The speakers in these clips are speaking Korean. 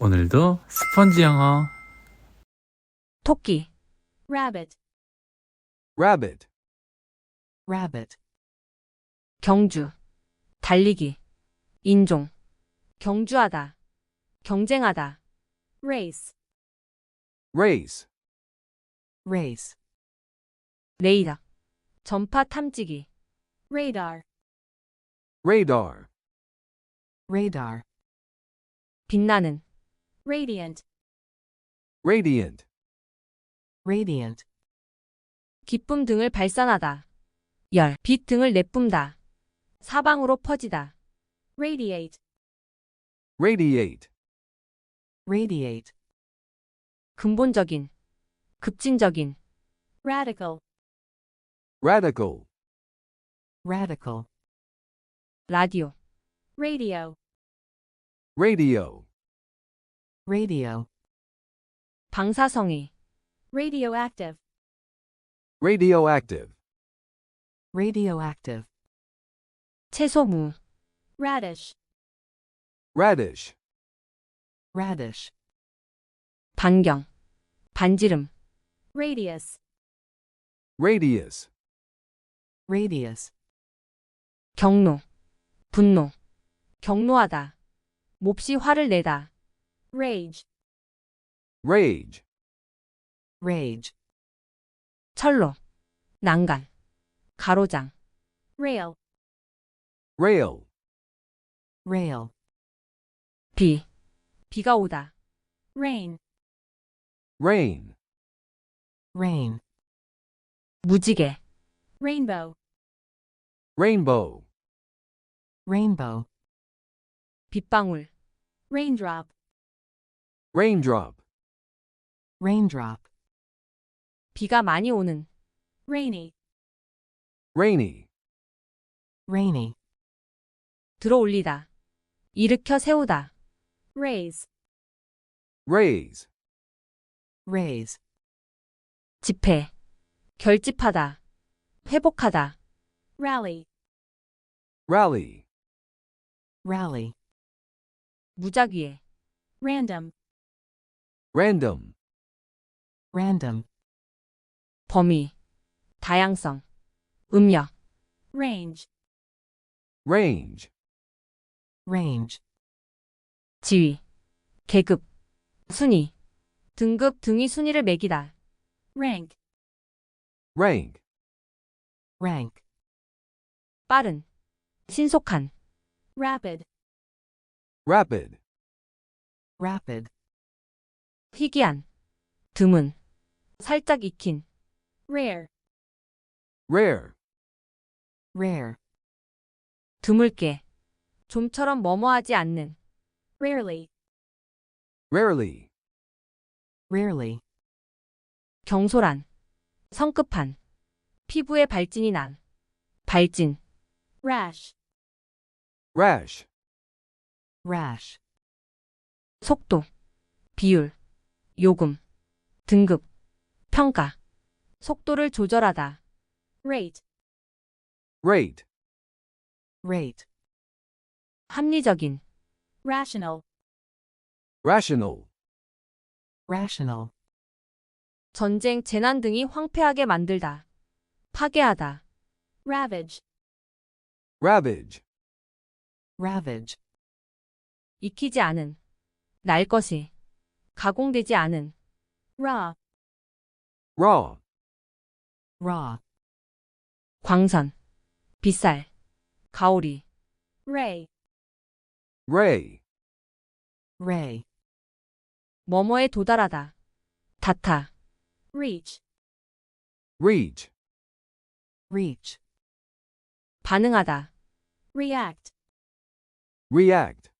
오늘도 스펀지 영어 토끼, rabbit, rabbit, rabbit, 경주, 달리기, 인종, 경주하다, 경쟁하다, race, race, race, 레이더, 전파 탐지기, radar, radar, radar, 빛나는, radiant, radiant, radiant, 기쁨 등을 발산하다, 열, 빛 등을 내뿜다, 사방으로 퍼지다, radiate, radiate, radiate, 근본적인, 급진적인, radical, radical, radical, 라디오, radio, radio, radio, 방사성이, radioactive, radioactive, radioactive, 채소무, radish, radish, radish, 반경, 반지름, radius, radius, radius, 경로, 분노, 경로하다, 몹시 화를 내다, rage, rage, rage, 철로, 난간, 가로장, rail, rail, rail, 비, 비가 오다, rain, rain, rain, 무지개, rainbow, rainbow, rainbow, 빗방울, raindrop, raindrop, raindrop, 비가 많이 오는, rainy, rainy, rainy, 들어올리다, 일으켜 세우다, raise, raise, raise, 집회, 결집하다, 회복하다, rally, rally, rally, 무작위에, random, random, random, 범위, 다양성, 음력, range, range, range, 지위, 계급, 순위, 등급 등의 순위를 매기다, rank, rank, rank, 빠른, 신속한, rapid, rapid, rapid, 희귀한, 드문, 살짝 익힌, rare, rare, rare, 드물게, 좀처럼 머머하지 않는, rarely, rarely, rarely, 경솔한, 성급한, 피부에 발진이 난, 발진, rash, rash, rash, 속도, 비율, 요금, 등급, 평가, 속도를 조절하다, rate, rate, rate, 합리적인, rational, rational, rational, 전쟁, 재난 등이 황폐하게 만들다, 파괴하다, ravage, ravage, ravage, 익히지 않은, 날 것이, 가공되지 않은, raw, raw, raw, 광선, 빗살, 가오리, ray, ray, ray, 뭐뭐에 도달하다, 닿다, reach, reach, reach, 반응하다, react, react,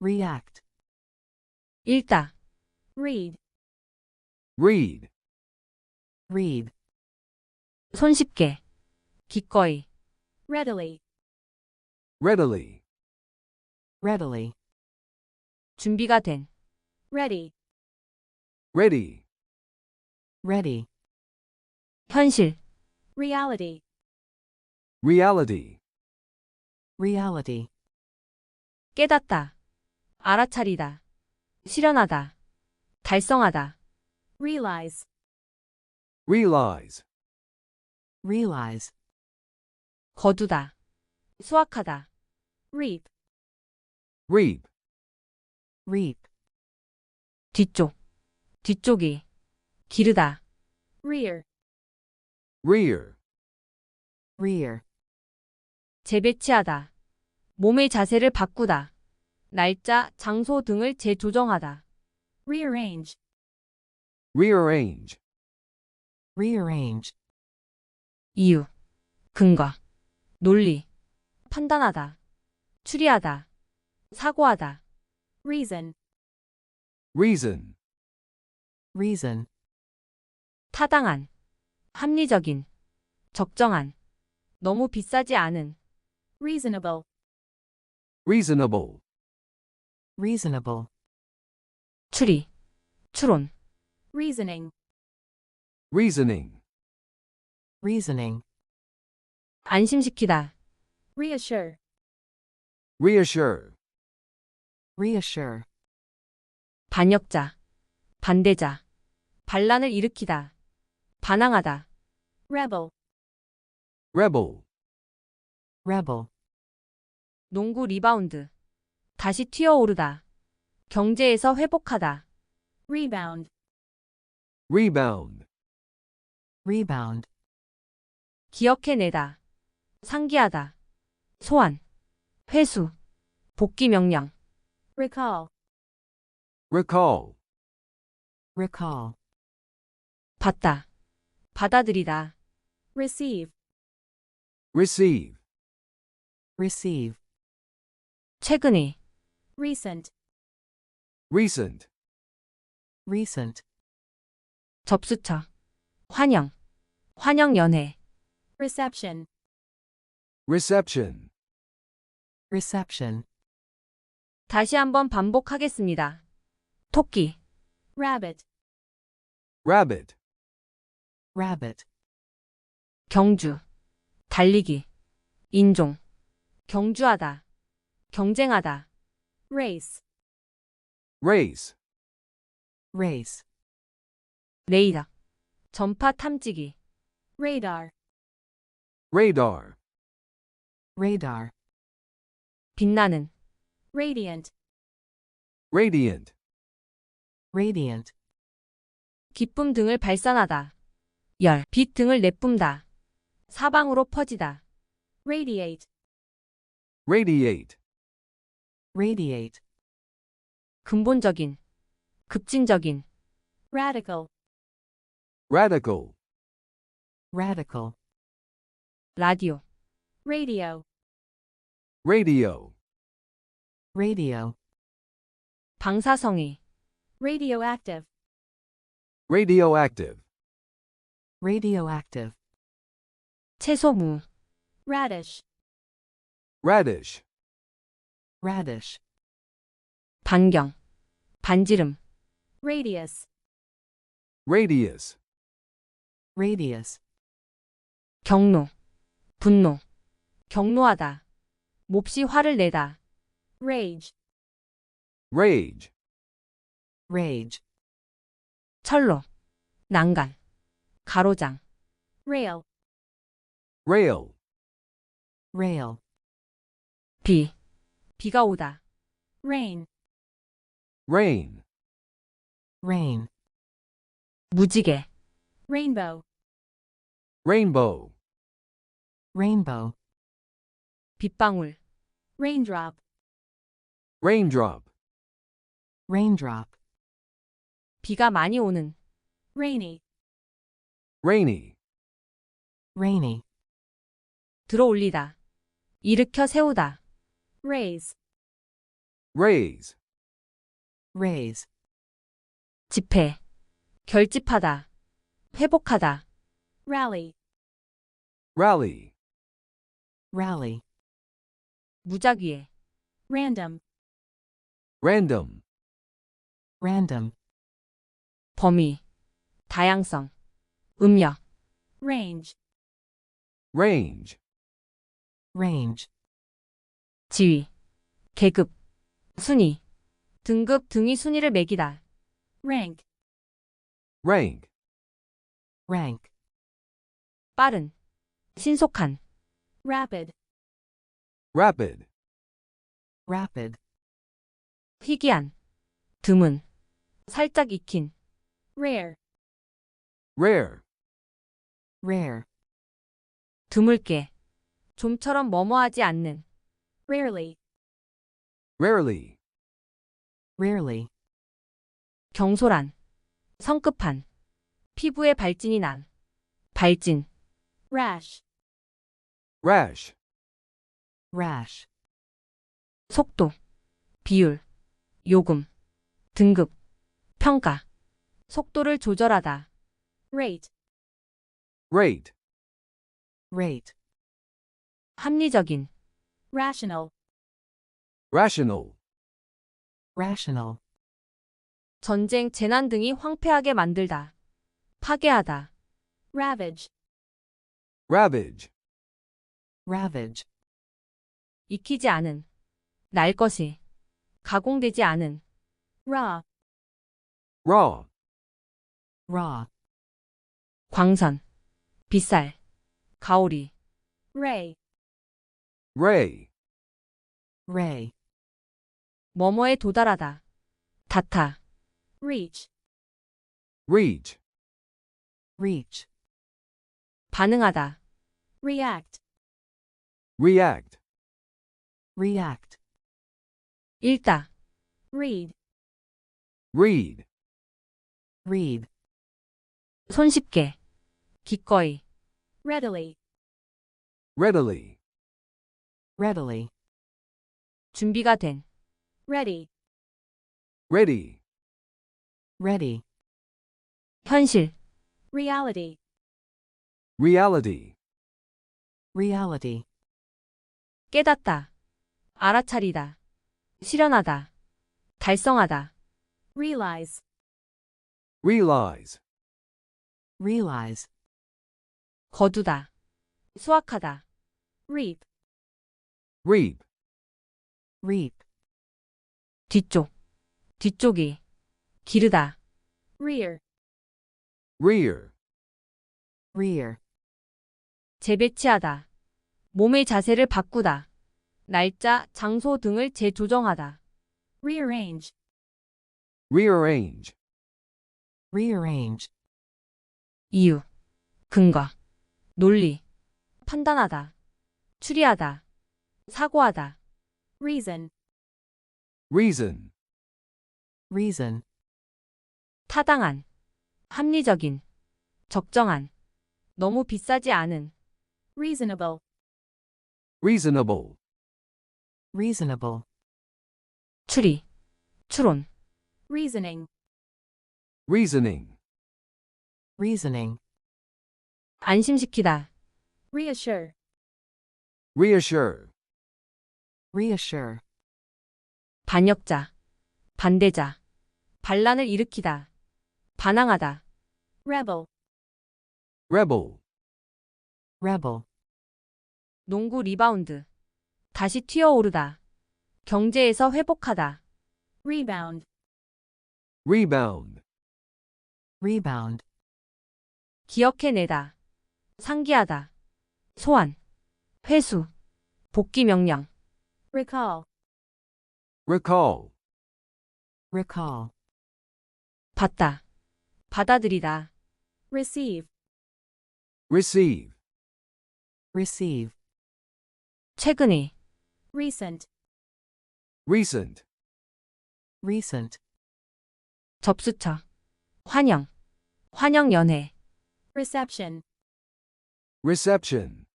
react, 읽다, read, read, read, 손쉽게, 기꺼이, readily, readily, readily, 준비가 된, ready, ready, ready, 현실, reality, reality, reality, 깨닫다, 알아차리다, 실현하다. 달성하다. realize, realize, realize, 거두다. 수확하다. reap, reap, reap, 뒤쪽. 뒤쪽이. 기르다. rear, rear, rear, 재배치하다. 몸의 자세를 바꾸다. 날짜, 장소 등을 재조정하다. rearrange, rearrange, rearrange, 이유, 근거, 논리, 판단하다, 추리하다, 사고하다, reason, reason, reason, 타당한, 합리적인, 적정한, 너무 비싸지 않은, reasonable, reasonable, reasonable, 추리, 추론, reasoning, reasoning, reasoning, 안심시키다, reassure, reassure, reassure, 반역자, 반대자, 반란을 일으키다, 반항하다, rebel, rebel, rebel, 농구 리바운드, 다시 튀어오르다, 경제에서 회복하다, rebound, rebound, rebound, 기억해내다, 상기하다, 소환, 회수, 복귀 명령, recall, recall, recall, 받다, 받아들이다, receive, receive, receive, 최근에, recent, recent, recent, 접수처, 환영, 환영 연회, reception, reception, reception, 다시 한번 반복하겠습니다. 토끼, rabbit, rabbit, rabbit, 경주, 달리기, 인종, 경주하다, 경쟁하다, race, race, race, 레이더, 전파 탐지기, radar, radar, radar, 빛나는, radiant, radiant, radiant, 기쁨 등을 발산하다, 열, 빛 등을 내뿜다, 사방으로 퍼지다, radiate, radiate, radiate, 근본적인, 급진적인, radical, radical, radical, 라디오, radio, radio, radio, 방사성이, radioactive, radioactive, radioactive, 채소무, radish, radish, radish, 반경, 반지름, radius, radius, radius, 경로, 분노, 경로하다, 몹시 화를 내다, rage, rage, rage, 철로, 난간, 가로장, rail, rail, rail, 비, 비가 오다, rain, rain, rain, 무지개, rainbow, rainbow, rainbow, 빗방울, raindrop, raindrop, raindrop, 비가 많이 오는, rainy, rainy, rainy, 들어올리다, 일으켜 세우다, raise, raise, raise, 집회, 결집하다, 회복하다, rally, rally, rally, 무작위에, random, random, random, 범위, 다양성, 음력, range, range, range, 지위, 계급, 순위, 등급 등위 순위를 매기다. rank, rank, rank, 빠른, 신속한, rapid, rapid, rapid, 희귀한, 드문, 살짝 익힌, rare, rare, rare, 드물게, 좀처럼 머머하지 않는, rarely, rarely, rarely, 경솔한, 성급한, 피부에 발진이 난, 발진, rash, rash, rash, 속도, 비율, 요금, 등급, 평가, 속도를 조절하다, rate, rate, rate, 합리적인, rational, rational, rational, 전쟁, 재난 등이 황폐하게 만들다, 파괴하다, ravage, ravage, ravage, 익히지 않은, 날 것이, 가공되지 않은, raw, raw, raw, 광선, 빗살, 가오리, ray, ray, ray, 뭐뭐에 도달하다, 닿다, reach, reach, reach, 반응하다, react, react, react, 읽다, read, read, read, 손쉽게, 기꺼이, readily, readily, readily, 준비가 된, ready, ready, ready, 현실, reality, reality, reality, 깨닫다, 알아차리다, 실현하다, 달성하다, realize, realize, realize, 거두다, 수확하다, reap, reap, reap, 뒤쪽, 뒤쪽이, 기르다, rear, rear, rear, 재배치하다, 몸의 자세를 바꾸다, 날짜, 장소 등을 재조정하다, rearrange, rearrange, rearrange, 이유, 근거, 논리, 판단하다, 추리하다, 사고하다, reason, reason, reason, 타당한, 합리적인, 적정한, 너무 비싸지 않은, reasonable, reasonable, reasonable, 추리, 추론, reasoning, reasoning, reasoning, 안심시키다, reassure, reassure, reassure, 반역자, 반대자, 반란을 일으키다, 반항하다, rebel, rebel, rebel, 농구 리바운드, 다시 튀어오르다, 경제에서 회복하다, rebound, rebound, rebound, 기억해내다, 상기하다, 소환, 회수, 복귀 명령, recall, recall, recall, 받다, 받아들이다, receive, receive, receive, 최근에, recent, recent, recent, 접수처, 환영, 환영연회, reception, reception,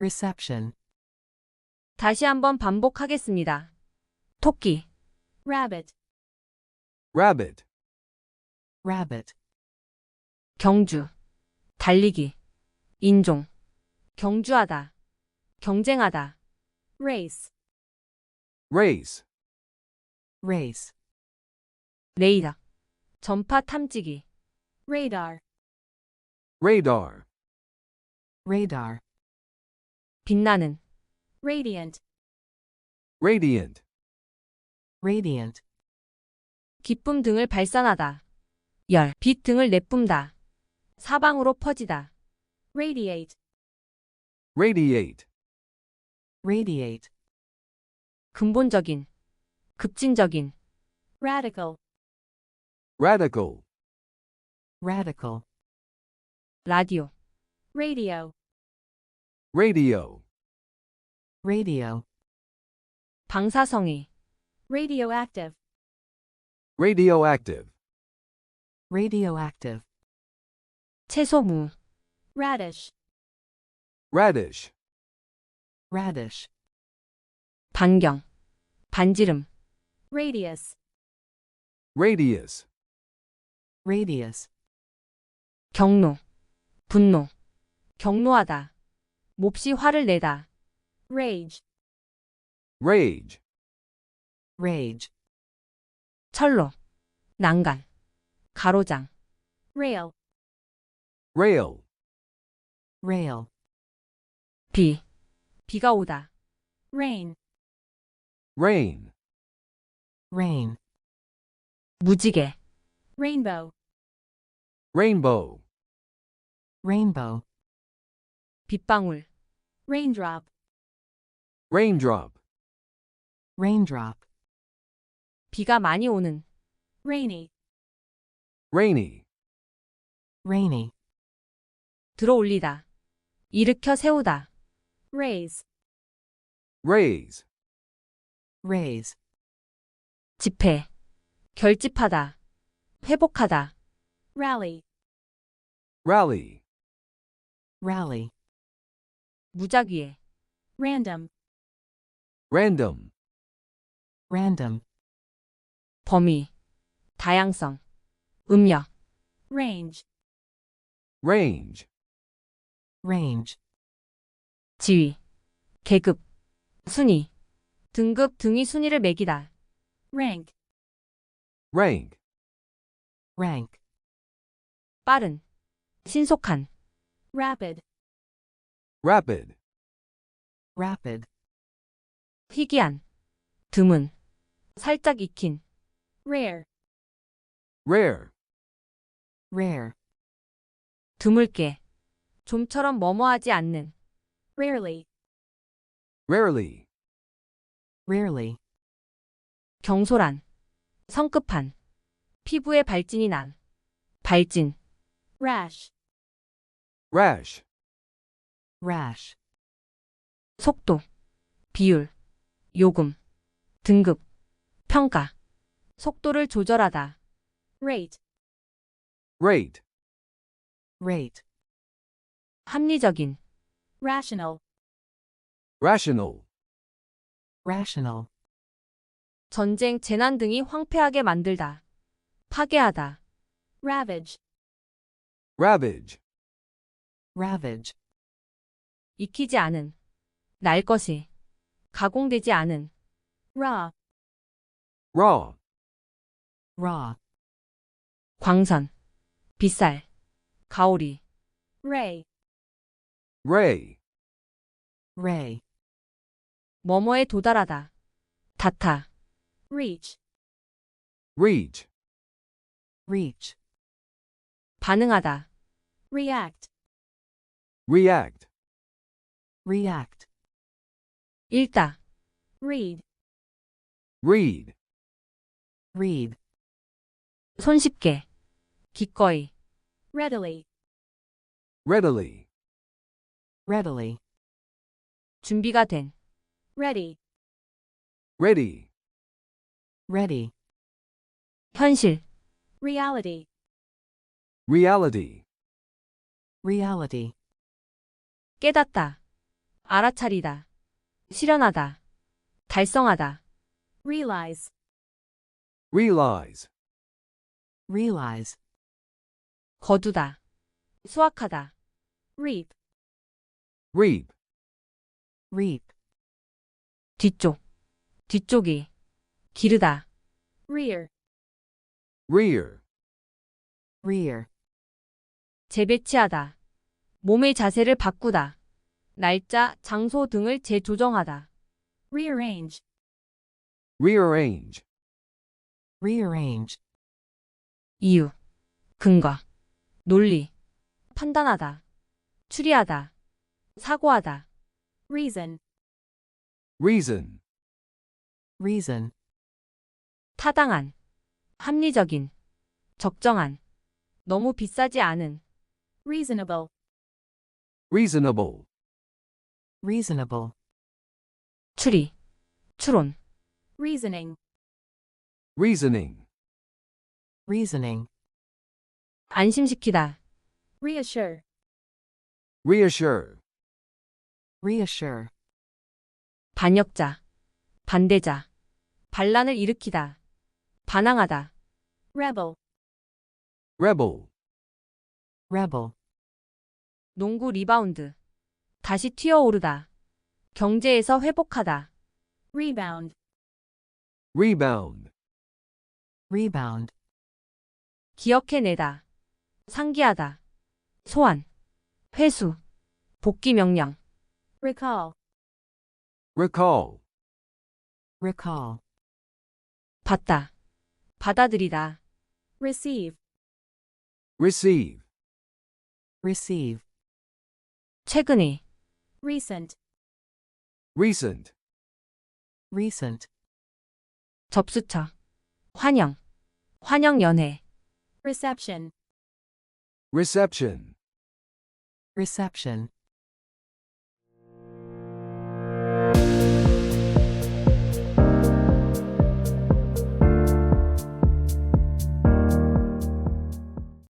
reception, 다시 한번 반복하겠습니다. 토끼, rabbit, rabbit, rabbit, 경주, 달리기, 인종, 경주하다, 경쟁하다, race, race, race, 레이더, 전파 탐지기, radar, radar, radar, 빛나는, radiant, radiant, radiant, 기쁨 등을 발산하다. 열, 빛 등을 내뿜다. 사방으로 퍼지다. radiate, radiate, radiate, 근본적인, 급진적인, radical, radical, radical, 라디오, radio, radio, radio, 방사성이, radioactive, radioactive, radioactive, 채소무, radish, radish, radish, 반경, 반지름, radius, radius, radius, 경로, 분노, 경로하다. 몹시 화를 내다. Rage, rage, rage, 철로, 난간, 가로장, rail, rail, rail, 비, 비가 오다. rain, rain, rain, 무지개, rainbow, rainbow, rainbow, 빗방울, raindrop, raindrop, raindrop, 비가 많이 오는, rainy, rainy, rainy, 들어올리다. 일으켜 세우다. raise, raise, raise, 집회, 결집하다. 회복하다. rally, rally, rally, 무작위에, random, random, random, 범위, 다양성, 음력, range, range, range, 지위, 계급, 순위, 등급 등의 순위를 매기다. rank, rank, rank, 빠른, 신속한, rapid, rapid, rapid, 희귀한, 드문, 살짝 익힌, rare, rare, rare, 드물게, 좀처럼 머머하지 않는, rarely, rarely, rarely, 경솔한, 성급한, 피부에 발진이 난, 발진, rash, rash, rash, 속도, 비율, 요금, 등급, 평가, 속도를 조절하다, rate, rate, rate, 합리적인, rational, rational, rational, 전쟁, 재난 등이 황폐하게 만들다, 파괴하다, ravage, ravage, ravage, 익히지 않은, 날 것이, 가공되지 않은, raw, raw, raw, 광선, 빗살, 가오리, ray, ray, ray, 뭐뭐에 도달하다, 다타, reach, reach, reach, 반응하다, react, react, react, 읽다, read, read, read, 손쉽게, 기꺼이, readily, readily, readily, 준비가 된, ready, ready, ready, 현실, reality, reality, reality, 깨닫다, 알아차리다, 실현하다, 달성하다, realize, realize, realize, 거두다, 수확하다, reap, reap, reap, 뒤쪽, 뒤쪽이, 기르다, rear, rear, rear, 재배치하다, 몸의 자세를 바꾸다, 날짜, 장소 등을 재조정하다, rearrange, rearrange, rearrange, 이유, 근거, 논리, 판단하다, 추리하다, 사고하다, reason, reason, reason, 타당한, 합리적인, 적정한, 너무 비싸지 않은, reasonable, reasonable, reasonable, 추리, 추론, reasoning, reasoning, reasoning, 안심시키다, reassure, reassure, reassure, 반역자, 반대자, 반란을 일으키다, 반항하다, rebel, rebel, rebel, 농구 리바운드, 다시 튀어오르다, 경제에서 회복하다, rebound, rebound, rebound, 기억해내다, 상기하다, 소환, 회수, 복귀 명령, recall, recall, recall, 받다, 받아들이다, receive, receive, receive, 최근에, recent, recent, recent, 접수처, 환영, 환영 연회, reception, reception, reception,